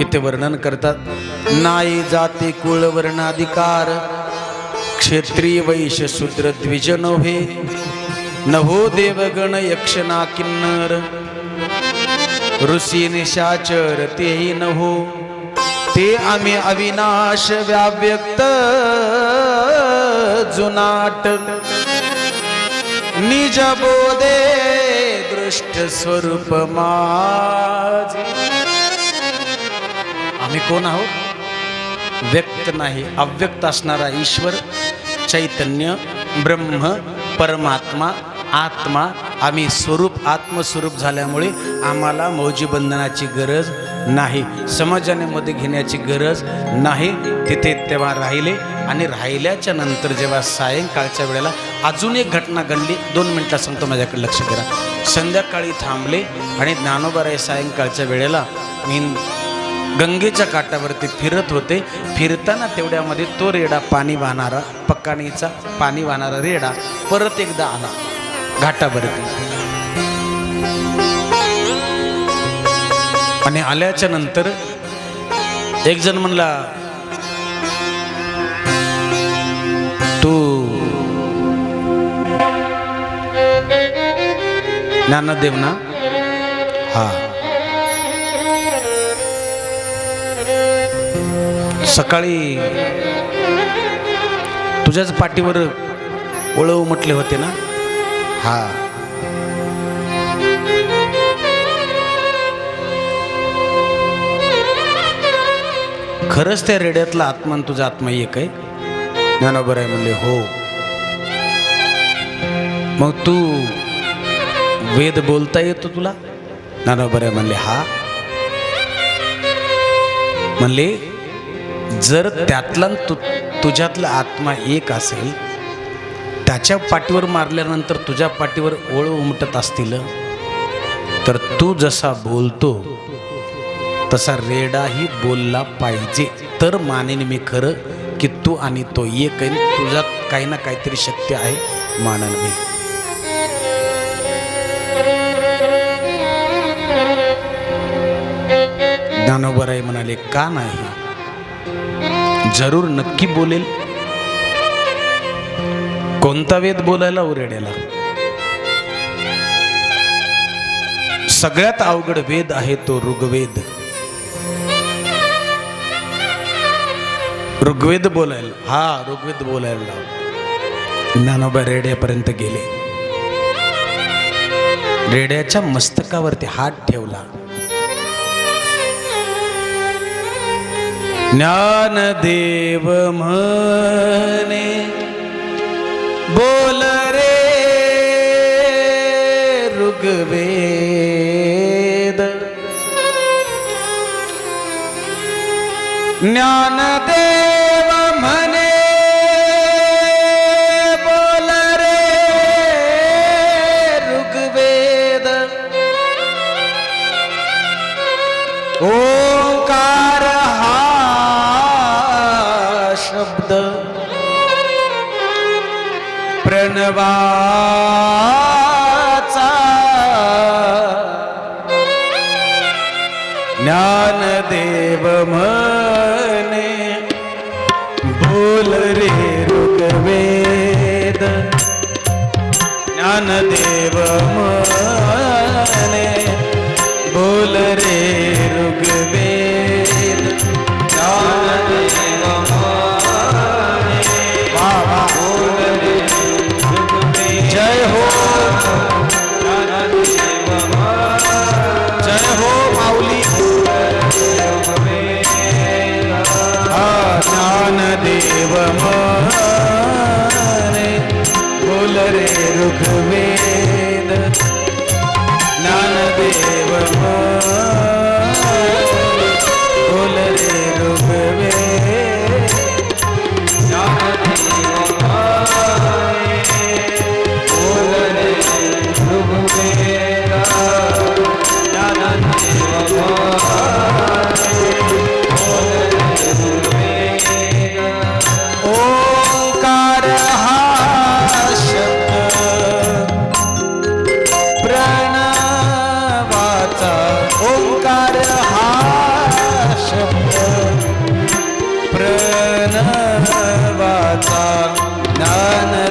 इथे वर्णन करतात नाई जाती कुळ वर्णाधिकार क्षेत्रीय वैश्य शूद्र द्विज नव्हे नभो देवगण यक्षना किन्नर ऋषी निशाचर तेही नभो ते आम्ही अविनाश व्याव्यक्त जुनाट निज बोधे दृष्ट स्वरूप माझे. आम्ही कोण आहोत? व्यक्त नाही अव्यक्त असणारा ईश्वर चैतन्य ब्रह्म परमात्मा आत्मा आम्ही स्वरूप आत्मस्वरूप झाल्यामुळे आम्हाला मौजी बंधनाची गरज नाही समाजाने मध्ये घेण्याची गरज नाही. तिथे तेव्हा राहिले आणि राहिल्याच्या नंतर जेव्हा सायंकाळच्या वेळेला अजून एक घटना घडली दोन मिनटं सांगतो माझ्याकडे लक्ष करा. संध्याकाळी थांबले आणि ज्ञानोबराय सायंकाळच्या वेळेला मी गंगेच्या काठावरती फिरत होते. फिरताना तेवढ्यामध्ये तो रेडा पाणी वाहणारा पक्काणीचा पाणी वाहणारा रेडा परत एकदा आला घाटावरती. आणि आल्याच्यानंतर एक जण म्हणला तू ज्ञानदेव ना? हा. सकाळी तुझ्याच पाठीवर ओळव म्हटले होते ना? हा. खरंच त्या रेड्यातला आत्मा आणि तुझा आत्मा एक आहे? ज्ञानोबर आहे म्हणले हो. मग तू वेद बोलता येतो तुला? ज्ञानोबर आहे म्हणले हा. म्हणले जर त्यातला तु तुझ्यातला आत्मा एक असेल त्याच्या पाठीवर मारल्यानंतर तुझ्या पाठीवर ओळ उमटत असतील तर तू जसा बोलतो तसा रेडाही बोलला पाहिजे. तर मानेन मी खरं की तू आणि तो एक आहे तुझ्यात काही ना काहीतरी शक्य आहे मानन मी. ज्ञानोबराई म्हणाले का नाही? जरूर नक्की बोलेल. कोणता वेद बोलायला उरेड्याला सगळ्यात अवघड वेद आहे तो ऋग्वेद. ऋग्वेद बोलायला हा ऋग्वेद बोलायला. ज्ञानोबा रेड्यापर्यंत गेले. रेड्याच्या मस्तकावरती हात ठेवला. ज्ञानदेव म्हणे बोल रे ऋग्वेद। ज्ञानदेव शब्द. प्रणवाचा. ज्ञानदेव म्हणे ज्ञानदेव म्हणे बोल रे ऋग्वेद ज्ञानदेव म्हणे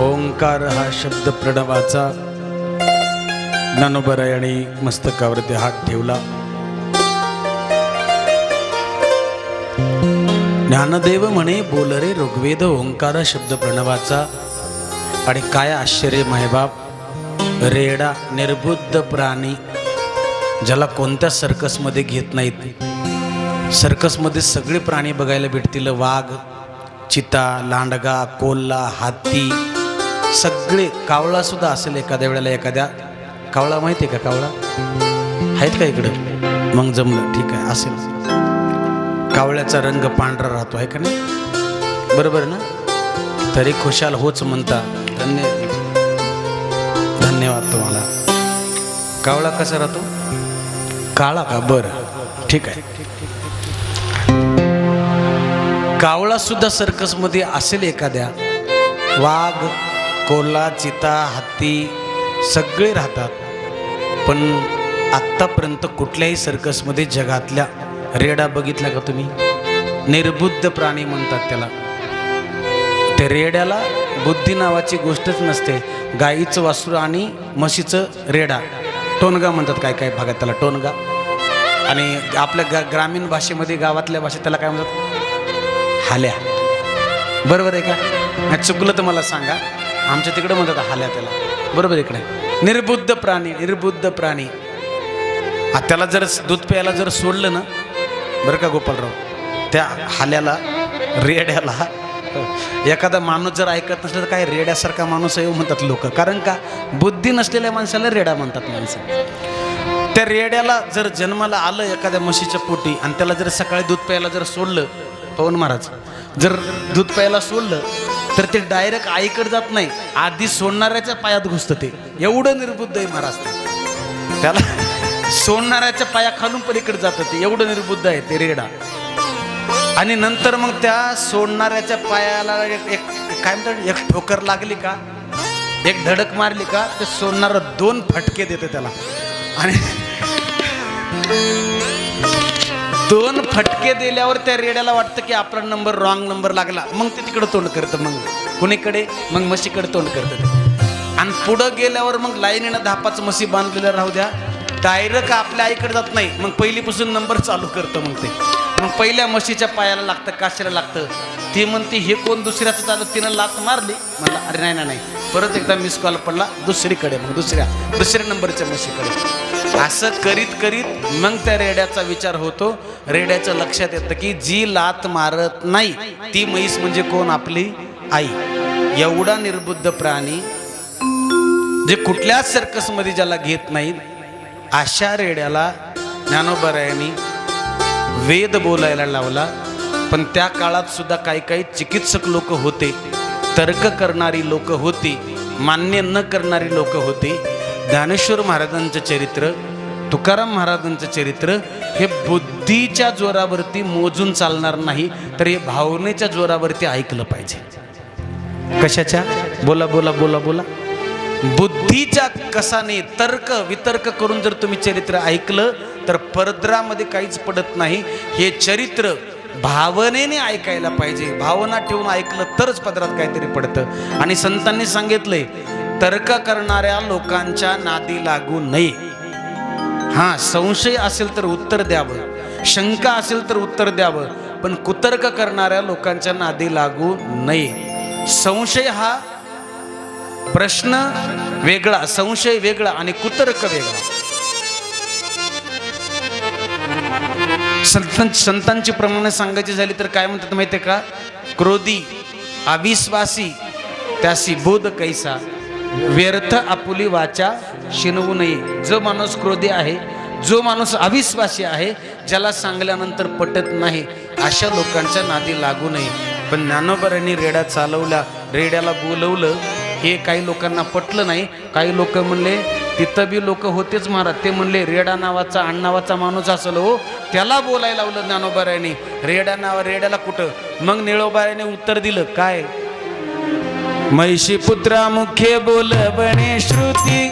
ओंकार हा शब्द प्रणवाचा. ज्ञानोबरायाने मस्तकावरती हात ठेवला. ज्ञानदेव म्हणे बोल रे ऋग्वेद ओंकार शब्द प्रणवाचा. आणि काय आश्चर्य मायबाप रेडा निर्बुद्ध प्राणी ज्याला कोणत्या सर्कसमध्ये घेत नाहीत. सर्कसमध्ये सगळे प्राणी बघायला भेटतील वाघ चिता लांडगा कोल्हा हत्ती सगळे कावळासुद्धा असेल एखाद्या वेळेला एखाद्या कावळा माहिती आहे का कावळा? आहेत का इकडं? मग जमलं ठीक आहे असेल. कावळ्याचा रंग पांढरा राहतो आहे का नाही? बरोबर ना? तरी खुशाल होच म्हणता. धन्य. धन्यवाद तुम्हाला. कावळा कसा राहतो? काळा का? बरं. ठीक आहे. कावळा सुद्धा सर्कसमध्ये असेल एखाद्या. वाघ कोल्हा चिता हत्ती सगळे राहतात. पण आत्तापर्यंत कुठल्याही सर्कसमध्ये जगातल्या रेडा बघितल्या का तुम्ही? निर्बुद्ध प्राणी म्हणतात त्याला. त्या रेड्याला बुद्धी नावाची गोष्टच नसते. गाईचं वासरू आणि म्हशीचं रेडा. टोनगा म्हणतात काय काय भागात त्याला टोनगा. आणि आपल्या गा ग्रामीण भाषेमध्ये गावातल्या भाषेत त्याला काय म्हणतात? हाल्या. बरोबर आहे का? नाही चुकलं तर मला सांगा. आमच्या तिकडं म्हणतात हाल्या त्याला. बरोबर इकडे निर्बुद्ध प्राणी निर्बुद्ध प्राणी. त्याला जर दूध प्यायला जर सोडलं ना बरं का गोपालराव? त्या हाल्याला रेड्याला एखादा माणूस जर ऐकत नसलं तर काय रेड्यासारखा माणूस येऊ हो म्हणतात लोक. कारण का? बुद्धी नसलेल्या माणसाला रेडा म्हणतात माणसं. त्या रेड्याला जर जन्माला आलं एखाद्या म्हशीच्या पोटी आणि त्याला जर सकाळी दूध प्यायला जर सोडलं पवन महाराज जर दूध प्यायला सोडलं तर ते डायरेक्ट आईकडे जात नाही. आधी सोडणाऱ्याच्या पायात घुसतं ते. एवढं निर्बुद्ध आहे महाराज ते. त्याला सोडणाऱ्याच्या पाया खालून पलीकडे जातं ते. एवढं निर्बुद्ध आहे ते रेडा. आणि नंतर मग त्या सोडणाऱ्याच्या पायाला एक एक काय म्हणतात एक ठोकर लागली का? एक धडक मारली का? ते सोडणारं दोन फटके देते त्याला. आणि फटके दिल्यावर त्या रेड्याला वाटतं की आपला नंबर रॉंग नंबर लागला. मग ते तिकडं तोंड करतं मग. कुणीकडे? मग म्हशीकडे तोंड करतं आणि पुढं गेल्यावर मग लाईनीनं धापाचं म्हशी बांधलेलं राहू द्या. डायरेक्ट आपल्या आईकडे जात नाही. मग पहिलीपासून नंबर चालू करतं मग ते. मग पहिल्या म्हशीच्या पायाला लागतं काशीला लागतं. ती म्हणते हे कोण दुसऱ्याचं चालू तिनं लात मारली. मला अरे नाही, नाही. परत एकदा मिस कॉल पडला दुसरीकडे मग दुसऱ्या दुसऱ्या नंबरच्या म्हशीकडे असं करीत करीत मग त्या रेड्याचा विचार होतो. रेड्याचं लक्षात येतं की जी लात मारत नाही ती म्हैस म्हणजे कोण? आपली आई. एवढा निर्बुद्ध प्राणी जे कुठल्याच सर्कसमध्ये ज्याला घेत नाहीत अशा रेड्याला ज्ञानोबरायांनी वेद बोलायला लावला. पण त्या काळात सुद्धा काही काही चिकित्सक लोक होते. तर्क करणारी लोक होती मान्य न करणारी लोक होती. ज्ञानेश्वर महाराजांचं चरित्र तुकाराम महाराजांचं चरित्र हे बुद्धीच्या जोरावरती मोजून चालणार नाही तर हे भावनेच्या जोरावरती ऐकलं पाहिजे. कशाच्या? बोला बोला बोला बोला. बुद्धीच्या कसाने तर्क वितर्क करून जर तुम्ही चरित्र ऐकलं तर परद्रामध्ये काहीच पडत नाही. हे चरित्र भावनेने ऐकायला पाहिजे. भावना ठेवून ऐकलं तरच पदरात काहीतरी पडतं. आणि संतांनी सांगितलंय तर्क करणाऱ्या लोकांच्या नादी लागू नये. हा संशय असेल तर उत्तर द्यावं. शंका असेल तर उत्तर द्यावं. पण कुतर्क करणाऱ्या लोकांच्या नादी लागू नये. संशय हा प्रश्न वेगळा संशय वेगळा आणि कुतर्क वेगळा. संतां संतांची प्रमाणे सांगायची झाली तर काय म्हणतात माहिती आहे का? क्रोधी अविश्वासी त्यासी बोध कैसा? व्यर्थ आपुली वाचा शिनवू नये. जो माणूस क्रोधी आहे जो माणूस अविश्वासी आहे ज्याला सांगल्यानंतर पटत नाही अशा लोकांच्या नादी लागू नये. पण ज्ञानोबरांनी रेड्या चालवल्या रेड्याला बोलवलं हे काही लोकांना पटलं नाही. काही लोक म्हणले तिथं बी लोक होतेच महाराज. ते म्हणले रेडा नावाचा अण्णावाचा माणूस असेल हो. त्याला बोलायला लावलं ज्ञानोबाऱ्याने रेडा नाव रेड्याला कुठं? मग निळोबाऱ्याने उत्तर दिलं काय? मैशी पुत्रा मुख्य बोल बने श्रुती.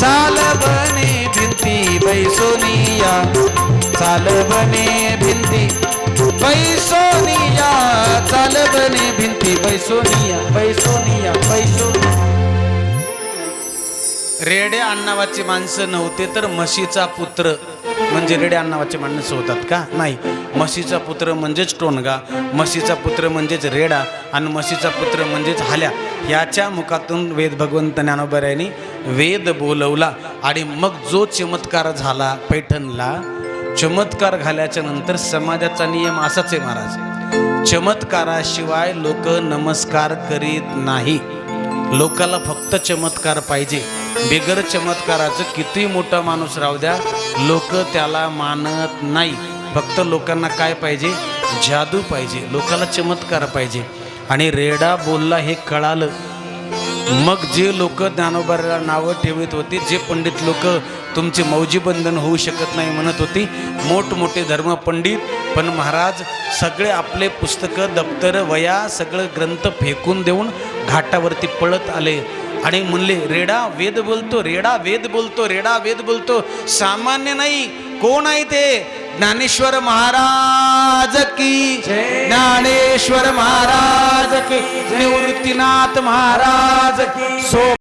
चाल बने भिंती बैसोनिया चाल बने भिंती बैसोनिया चाल बने भिंती बैसोनिया बैसोनिया बैसोनिया रेड्या अण्णावाची माणसं नव्हते तर म्हशीचा पुत्र म्हणजे रेड्या अण्णावाची माणसं होतात का? नाही. म्हशीचा पुत्र म्हणजेच टोनगा म्हशीचा पुत्र म्हणजेच रेडा आणि म्हशीचा पुत्र म्हणजेच हाल्या. याच्या मुखातून वेद भगवंत ज्ञानोबऱ्याने वेद बोलवला आणि मग जो चमत्कार झाला पैठणला चमत्कार झाल्याच्यानंतर समाजाचा नियम असाच आहे महाराज. चमत्काराशिवाय लोक नमस्कार करीत नाही. लोकाला फक्त चमत्कार पाहिजे. बिगर चमत्काराचं किती मोठा माणूस राहू द्या लोक त्याला मानत नाही. फक्त लोकांना काय पाहिजे? जादू पाहिजे. लोकाला चमत्कार पाहिजे. आणि रेडा बोलला हे कळालं. मग जे लोक ज्ञानोबाला नावं ठेवत होते जे पंडित लोक तुमचे मौजी बंधन होऊ शकत नाही म्हणत होती. मोठमोठे धर्मपंडित पण महाराज सगळे आपले पुस्तकं दप्तर वया सगळं ग्रंथ फेकून देऊन घाटावरती पळत आले. आणि म्हणले रेडा वेद बोलतो रेडा वेद बोलतो रेडा वेद बोलतो. सामान्य नाही कोण आहे ते? ज्ञानेश्वर महाराज की ज्ञानेश्वर महाराज की. निवृत्तीनाथ महाराज की. सो